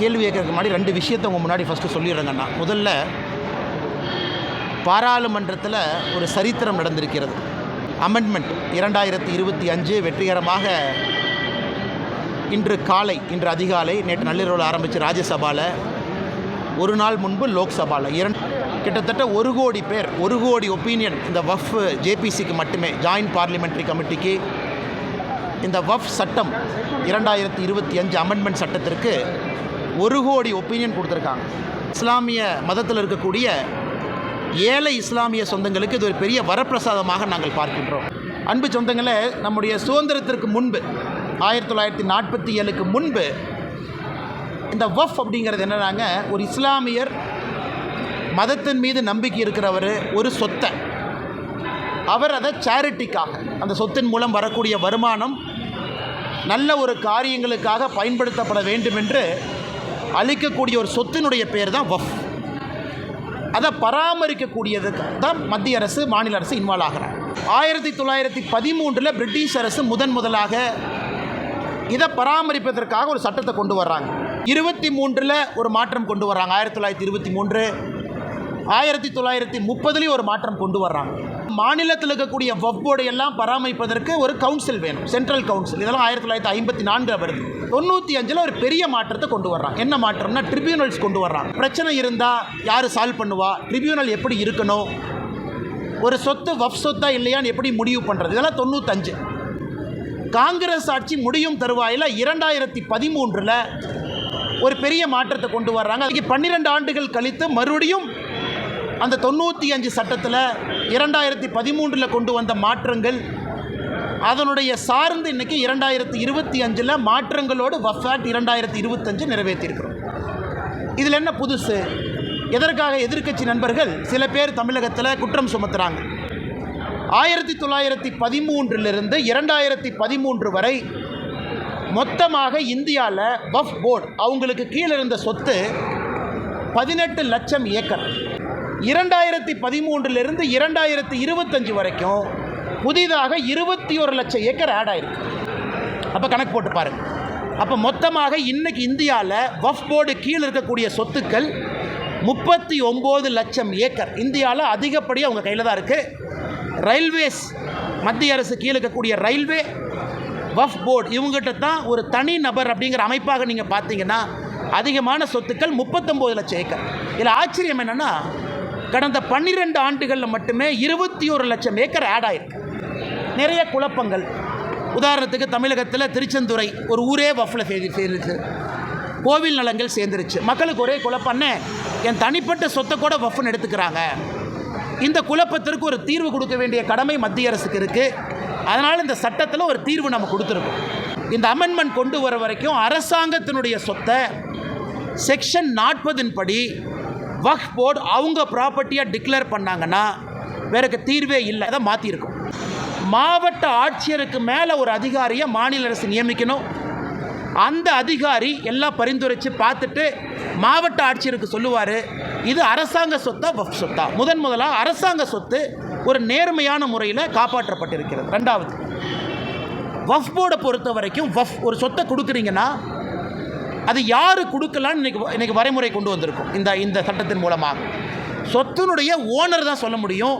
கேள்வி கேட்கறதுக்கு முன்னாடி ரெண்டு விஷயத்தை உங்கள் முன்னாடி ஃபஸ்ட்டு சொல்லிடுறேங்கண்ணா. முதல்ல பாராளுமன்றத்தில் ஒரு சரித்திரம் நடந்திருக்கிறது. அமெண்ட்மெண்ட் இரண்டாயிரத்தி இருபத்தி அஞ்சு வெற்றிகரமாக இன்று காலை இன்று அதிகாலை நேற்று நள்ளிரவில் ஆரம்பித்து ராஜ்யசபாவில் ஒரு நாள் முன்பு லோக்சபாவில் இரண்டு கிட்டத்தட்ட ஒரு கோடி பேர் ஒரு கோடி ஒப்பீனியன் இந்த வஃப் ஜேபிசிக்கு மட்டுமே ஜாயின்ட் பார்லிமெண்ட்ரி கமிட்டிக்கு இந்த வஃப் சட்டம் இரண்டாயிரத்தி இருபத்தி அஞ்சு அமெண்ட்மெண்ட் சட்டத்திற்கு ஒரு கோடி ஒப்பீனியன் கொடுத்துருக்காங்க. இஸ்லாமிய மதத்தில் இருக்கக்கூடிய ஏழை இஸ்லாமிய சொந்தங்களுக்கு இது ஒரு பெரிய வரப்பிரசாதமாக நாங்கள் பார்க்கின்றோம். அன்பு சொந்தங்களை நம்முடைய சுதந்திரத்திற்கு முன்பு ஆயிரத்தி தொள்ளாயிரத்தி நாற்பத்தி ஏழுக்கு முன்பு இந்த வஃப் அப்படிங்கிறது என்னன்னாங்க ஒரு இஸ்லாமியர் மதத்தின் மீது நம்பிக்கை இருக்கிறவர் ஒரு சொத்தை. அவர் அதை சேரிட்டிக்காக அந்த சொத்தின் மூலம் வரக்கூடிய வருமானம் நல்ல ஒரு காரியங்களுக்காக பயன்படுத்தப்பட வேண்டும் என்று அழிக்கக்கூடிய ஒரு சொத்தினுடைய பேர் தான் வஃப். அதை பராமரிக்கக்கூடியது தான் மத்திய அரசு மாநில அரசு இன்வால்வ் ஆகிறாங்க. ஆயிரத்தி தொள்ளாயிரத்தி பதிமூன்றில் பிரிட்டிஷ் அரசு முதன் முதலாக இதை பராமரிப்பதற்காக ஒரு சட்டத்தை கொண்டு வர்றாங்க. இருபத்தி மூன்றில் ஒரு மாற்றம் கொண்டு வர்றாங்க ஆயிரத்தி தொள்ளாயிரத்தி இருபத்தி மூன்று. ஆயிரத்தி தொள்ளாயிரத்தி முப்பதுலேயும் ஒரு மாற்றம் கொண்டு வர்றாங்க. மாநிலத்தில் இருக்கக்கூடிய வஃப் எல்லாம் பராமரிப்பதற்கு ஒரு கவுன்சில் வேணும் சென்ட்ரல் கவுன்சில் இதெல்லாம் ஆயிரத்தி தொள்ளாயிரத்தி ஐம்பத்தி நான்கு வருது. தொண்ணூற்றி அஞ்சில் ஒரு பெரிய மாற்றத்தை கொண்டு வர்றாங்க. என்ன மாற்றம்னா ட்ரிபியூனல்ஸ் கொண்டு வர்றாங்க. பிரச்சனை இருந்தால் யார் சால்வ் பண்ணுவா? ட்ரிபியூனல் எப்படி இருக்கணும்? ஒரு சொத்து வஃப் சொத்தா இல்லையான்னு எப்படி முடிவு பண்ணுறது இதெல்லாம் தொண்ணூத்தஞ்சு. காங்கிரஸ் ஆட்சி முடியும் தருவாயில் இரண்டாயிரத்தி பதிமூன்றில் ஒரு பெரிய மாற்றத்தை கொண்டு வர்றாங்க. அதுக்கு பன்னிரெண்டு ஆண்டுகள் கழித்து மறுபடியும் அந்த தொண்ணூற்றி அஞ்சு சட்டத்தில் இரண்டாயிரத்தி பதிமூன்றில் கொண்டு வந்த மாற்றங்கள் அதனுடைய சார்ந்து இன்றைக்கி இரண்டாயிரத்தி இருபத்தி அஞ்சில் மாற்றங்களோடு வஃபாட் இரண்டாயிரத்தி இருபத்தஞ்சு நிறைவேற்றியிருக்கிறோம். இதில் என்ன புதுசு? எதற்காக எதிர்க்கட்சி நண்பர்கள் சில பேர் தமிழகத்தில் குற்றம் சுமத்துறாங்க. ஆயிரத்தி தொள்ளாயிரத்தி பதிமூன்றிலிருந்து இரண்டாயிரத்தி பதிமூன்று வரை மொத்தமாக இந்தியாவில் வஃப் போர்டு அவங்களுக்கு கீழே இருந்த சொத்து பதினெட்டு லட்சம் ஏக்கர். இரண்டாயிரத்தி பதிமூன்றிலிருந்து இரண்டாயிரத்தி இருபத்தஞ்சு வரைக்கும் புதிதாக இருபத்தி ஒரு லட்சம் ஏக்கர் ஆட் ஆயிருக்கு. அப்போ கணக்கு போட்டு பாருங்க. அப்போ மொத்தமாக இன்றைக்கி இந்தியாவில் வஃப் போர்டு கீழே இருக்கக்கூடிய சொத்துக்கள் முப்பத்தி ஒம்பது லட்சம் ஏக்கர். இந்தியாவில் அதிகப்படியாக அவங்க கையில் தான் இருக்குது ரயில்வேஸ் மத்திய அரசு கீழே இருக்கக்கூடிய ரயில்வே வஃப் போர்டு இவங்ககிட்ட தான் ஒரு தனி நபர் அப்படிங்கிற அமைப்பாக நீங்கள் பார்த்தீங்கன்னா அதிகமான சொத்துக்கள் முப்பத்தொம்போது லட்சம் ஏக்கர். இதில் ஆச்சரியம் என்னென்னா கடந்த பன்னிரெண்டு ஆண்டுகளில் மட்டுமே இருபத்தி ஒரு லட்சம் ஏக்கர் ஆட் ஆயிருக்கு. நிறைய குழப்பங்கள். உதாரணத்துக்கு தமிழகத்தில் திருச்செந்துறை ஒரு ஊரே வஃப்பில் செய்து சேர்ந்துச்சு கோவில் நலங்கள் சேர்ந்துருச்சு. மக்களுக்கு ஒரே குழப்பம்னே என் தனிப்பட்ட சொத்தை கூட வஃப்னு எடுத்துக்கிறாங்க. இந்த குழப்பத்திற்கு ஒரு தீர்வு கொடுக்க வேண்டிய கடமை மத்திய அரசுக்கு இருக்குது அதனால் இந்த சட்டத்தில் ஒரு தீர்வு நம்ம கொடுத்துருக்கோம். இந்த அமெண்ட்மெண்ட் கொண்டு வர வரைக்கும் அரசாங்கத்தினுடைய சொத்தை செக்ஷன் நாற்பதின் படி வக்ஃப் போர்டு அவங்க ப்ராப்பர்ட்டியாக டிக்ளேர் பண்ணாங்கன்னா வேறக்கு தீர்வே இல்லை. அதை மாற்றிருக்கோம் மாவட்ட ஆட்சியருக்கு மேலே ஒரு அதிகாரியை மாநில அரசு நியமிக்கணும். அந்த அதிகாரி எல்லாம் பரிந்துரைச்சு பார்த்துட்டு மாவட்ட ஆட்சியருக்கு சொல்லுவார் இது அரசாங்க சொத்தா வஃப் சொத்தா? முதன் முதலாக அரசாங்க சொத்து ஒரு நேர்மையான முறையில் காப்பாற்றப்பட்டிருக்கிறது. ரெண்டாவது வஃப் போர்டை பொறுத்த வரைக்கும் வஃப் ஒரு சொத்தை கொடுக்குறீங்கன்னா அது யார் கொடுக்கலான்னு இன்னைக்கு இன்னைக்கு வரைமுறை கொண்டு வந்திருக்கும். இந்த இந்த சட்டத்தின் மூலமாக. சொத்தினுடைய ஓனர் தான் சொல்ல முடியும்.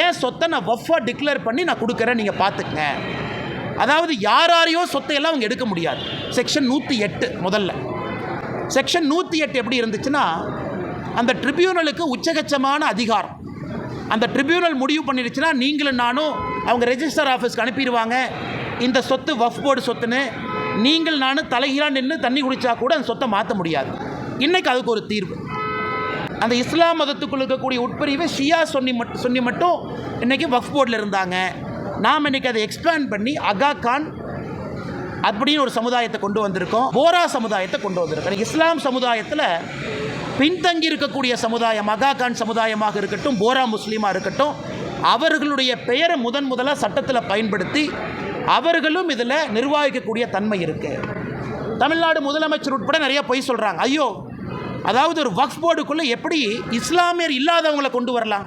ஏன் சொத்தை நான் வஃபாக டிக்ளேர் பண்ணி நான் கொடுக்குறேன் நீங்கள் பார்த்துக்கங்க. அதாவது யாராரையோ சொத்தை எல்லாம் அவங்க எடுக்க முடியாது. செக்ஷன் நூற்றி எட்டு முதல்ல. செக்ஷன் நூற்றி எட்டு எப்படி இருந்துச்சுன்னா அந்த ட்ரிபியூனலுக்கு உச்சகச்சமான அதிகாரம். அந்த ட்ரிபியூனல் முடிவு பண்ணிடுச்சுன்னா நீங்களும் நானும் அவங்க ரெஜிஸ்டர் ஆஃபீஸ்க்கு அனுப்பிடுவாங்க. இந்த சொத்து வஃப் போர்டு சொத்துன்னு நீங்கள் நானும் தலைகீழாக நின்று தண்ணி குடித்தா கூட அந்த சொத்தை மாற்ற முடியாது. இன்றைக்கி அதுக்கு ஒரு தீர்வு. அந்த இஸ்லாம் மதத்துக்குள் இருக்கக்கூடிய உட்பிரிவை ஷியா சொன்னி மட்டும் சொன்னி மட்டும் இன்றைக்கி வஃப் போர்டில் இருந்தாங்க. நாம் இன்றைக்கி அதை எக்ஸ்பேண்ட் பண்ணி அகா கான் அப்படின்னு ஒரு சமுதாயத்தை கொண்டு வந்திருக்கோம். போரா சமுதாயத்தை கொண்டு வந்திருக்கோம். இஸ்லாம் சமுதாயத்தில் பின்தங்கி இருக்கக்கூடிய சமுதாயம் அகா கான் சமுதாயமாக இருக்கட்டும் போரா முஸ்லீமாக இருக்கட்டும் அவர்களுடைய பெயரை முதன் முதலாக சட்டத்தில் பயன்படுத்தி அவர்களும் இதில் நிர்வாகிக்கக்கூடிய தன்மை இருக்குது தமிழ்நாடு முதலமைச்சர் உட்பட நிறைய பொய் சொல்கிறாங்க ஐயோ அதாவது ஒரு வக்ஃப் போர்டுக்குள்ளே எப்படி இஸ்லாமியர் இல்லாதவங்களை கொண்டு வரலாம்?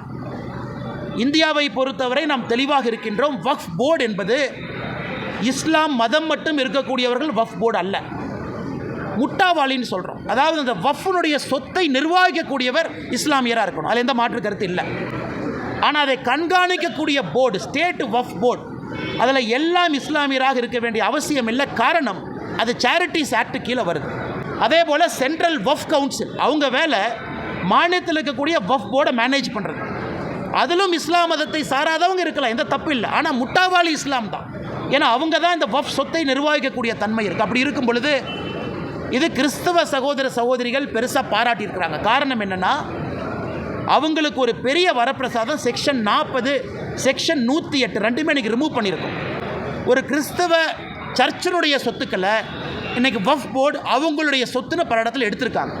இந்தியாவை பொறுத்தவரை நாம் தெளிவாக இருக்கின்றோம் வக்ஃப் போர்டு என்பது இஸ்லாம் மதம் மட்டும் இருக்கக்கூடியவர்கள் வஃப் போர்டு அல்ல. முட்டாவாளின்னு சொல்கிறோம் அதாவது அந்த வஃப்னுடைய சொத்தை நிர்வகிக்கக்கூடியவர் இஸ்லாமியராக இருக்கணும். அதில் எந்த மாற்று கருத்து இல்லை. ஆனால் அதை கண்காணிக்கக்கூடிய போர்டு ஸ்டேட் வஃப் போர்டு அதில் எல்லாம் இஸ்லாமியராக இருக்க வேண்டிய அவசியம் இல்லை. காரணம் அது சேரிட்டிஸ் ஆக்ட் கீழே வருது. அதே போல் சென்ட்ரல் வஃப் கவுன்சில் அவங்க வேலை மாநிலத்தில் இருக்கக்கூடிய வஃப் போர்டை மேனேஜ் பண்ணுறது அதிலும் இஸ்லாம் மதத்தை சாராதவங்க இருக்கலாம் எந்த தப்பு இல்லை. ஆனால் முட்டாவாளி இஸ்லாம் தான். ஏன்னா அவங்க தான் இந்த வஃப் சொத்தை நிர்வகிக்கக்கூடிய தன்மை இருக்குது அப்படி இருக்கும் பொழுது இது கிறிஸ்தவ சகோதர சகோதரிகள் பெருசாக பாராட்டியிருக்கிறாங்க. காரணம் என்னென்னா அவங்களுக்கு ஒரு பெரிய வரப்பிரசாதம் செக்ஷன் நாற்பது செக்ஷன் நூற்றி எட்டு ரெண்டுமே இன்றைக்கி ரிமூவ் பண்ணியிருக்கோம். ஒரு கிறிஸ்தவ சர்ச்சினுடைய சொத்துக்களை இன்றைக்கி வஃப் போர்டு அவங்களுடைய சொத்துன்னு பல இடத்துல எடுத்திருக்காங்க.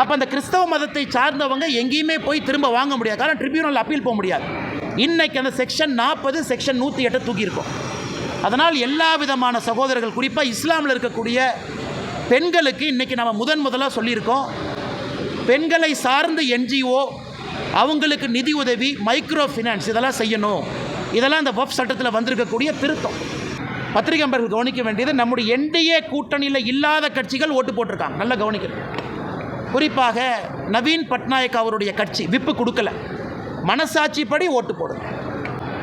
அப்போ அந்த கிறிஸ்தவ மதத்தை சார்ந்தவங்க எங்கேயுமே போய் திரும்ப வாங்க முடியாது. காரணம் ட்ரிபியூனல் அப்பீல் போக முடியாது. இன்றைக்கி அந்த செக்ஷன் நாற்பது செக்ஷன் நூற்றி எட்டை தூக்கியிருக்கோம். அதனால் எல்லா விதமான சகோதரர்கள் குறிப்பாக இஸ்லாமில் இருக்கக்கூடிய பெண்களுக்கு இன்றைக்கி நம்ம முதன் முதலாக சொல்லியிருக்கோம். பெண்களை சார்ந்த என்ஜிஓ அவங்களுக்கு நிதி உதவி மைக்ரோ ஃபினான்ஸ் இதெல்லாம் செய்யணும். இதெல்லாம் அந்த வஃப் சட்டத்தில் வந்திருக்கக்கூடிய திருத்தம். பத்திரிகை நண்பர்கள் கவனிக்க வேண்டியது நம்முடைய என்டிஏ கூட்டணியில் இல்லாத கட்சிகள் ஓட்டு போட்டிருக்காங்க. நல்லா கவனிக்கணும். குறிப்பாக நவீன் பட்நாயக் அவருடைய கட்சி விப்பு கொடுக்கல. மனசாட்சிப்படி ஓட்டு போடுங்க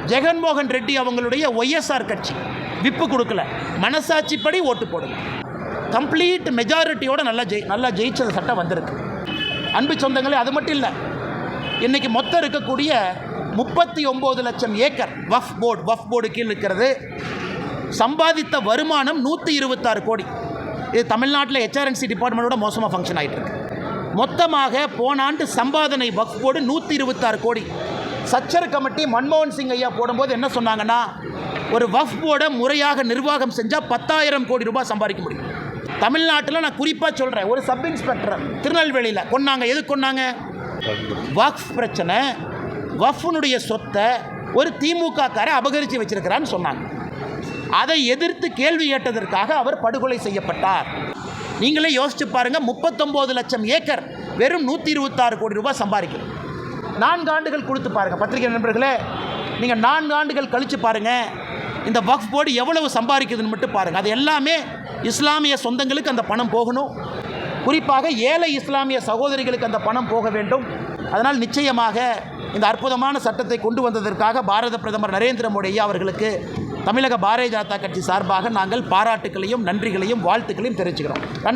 ஜெகன்மோகன் ரெட்டி அவங்களுடைய ஒய்எஸ்ஆர் கட்சி விப்பு கொடுக்கல. மனசாட்சிப்படி ஓட்டு போடுங்க கம்ப்ளீட் மெஜாரிட்டியோட நல்லா ஜெய் நல்லா ஜெயிச்சது சட்டம் வந்திருக்கு. அன்பு சொந்தங்களே அது மட்டும் இல்லை. இன்றைக்கி மொத்தம் இருக்கக்கூடிய முப்பத்தி ஒம்பது லட்சம் acre Waqf board Waqf board கீழ் இருக்கிறது சம்பாதித்த வருமானம் நூற்றி இருபத்தாறு கோடி. இது தமிழ்நாட்டில் ஹெச்ஆர்என்சி டிபார்ட்மெண்ட்டோட மோசமாக ஃபங்க்ஷன் ஆகிட்டு இருக்கு. மொத்தமாக போன ஆண்டு சம்பாதனை வக்ஃப் போர்டு நூற்றி இருபத்தாறு கோடி. சச்சர் கமிட்டி மன்மோகன் சிங் ஐயா போடும்போது என்ன சொன்னாங்கன்னா ஒரு வஃப் போர்டை முறையாக நிர்வாகம் செஞ்சால் பத்தாயிரம் கோடி ரூபாய் சம்பாதிக்க முடியும். தமிழ்நாட்டில் நான் குறிப்பாக சொல்கிறேன் ஒரு சப் இன்ஸ்பெக்டர் திருநெல்வேலியில். கொன்னாங்க எது கொன்னாங்க? வக்ஃப் பிரச்சனை வஃப்னுடைய சொத்தை ஒரு திமுகக்காரை அபகரித்து வச்சிருக்கிறான்னு சொன்னாங்க. அதை எதிர்த்து கேள்வி கேட்டதற்காக அவர் படுகொலை செய்யப்பட்டார். நீங்களே யோசிச்சு பாருங்கள் முப்பத்தொம்போது லட்சம் ஏக்கர் வெறும் நூற்றி இருபத்தாறு கோடி ரூபாய் சம்பாதிக்கும் நான்கு ஆண்டுகள் கொடுத்து பாருங்கள் பத்திரிகை நண்பர்களே நீங்கள் நான்கு ஆண்டுகள் கழித்து பாருங்கள் இந்த வக்ஃப் போர்டு எவ்வளவு சம்பாதிக்குதுன்னு மட்டும் பாருங்கள் அது எல்லாமே இஸ்லாமிய சொந்தங்களுக்கு அந்த பணம் போகணும். குறிப்பாக ஏழை இஸ்லாமிய சகோதரிகளுக்கு அந்த பணம் போக வேண்டும். அதனால் நிச்சயமாக இந்த அற்புதமான சட்டத்தை கொண்டு வந்ததற்காக பாரத பிரதமர் நரேந்திர மோடி ஐயா அவர்களுக்கு தமிழக பாரதிய ஜனதா கட்சி சார்பாக நாங்கள் பாராட்டுகளையும் நன்றிகளையும் வாழ்த்துக்களையும் தெரிவிச்சுக்கிறோம்.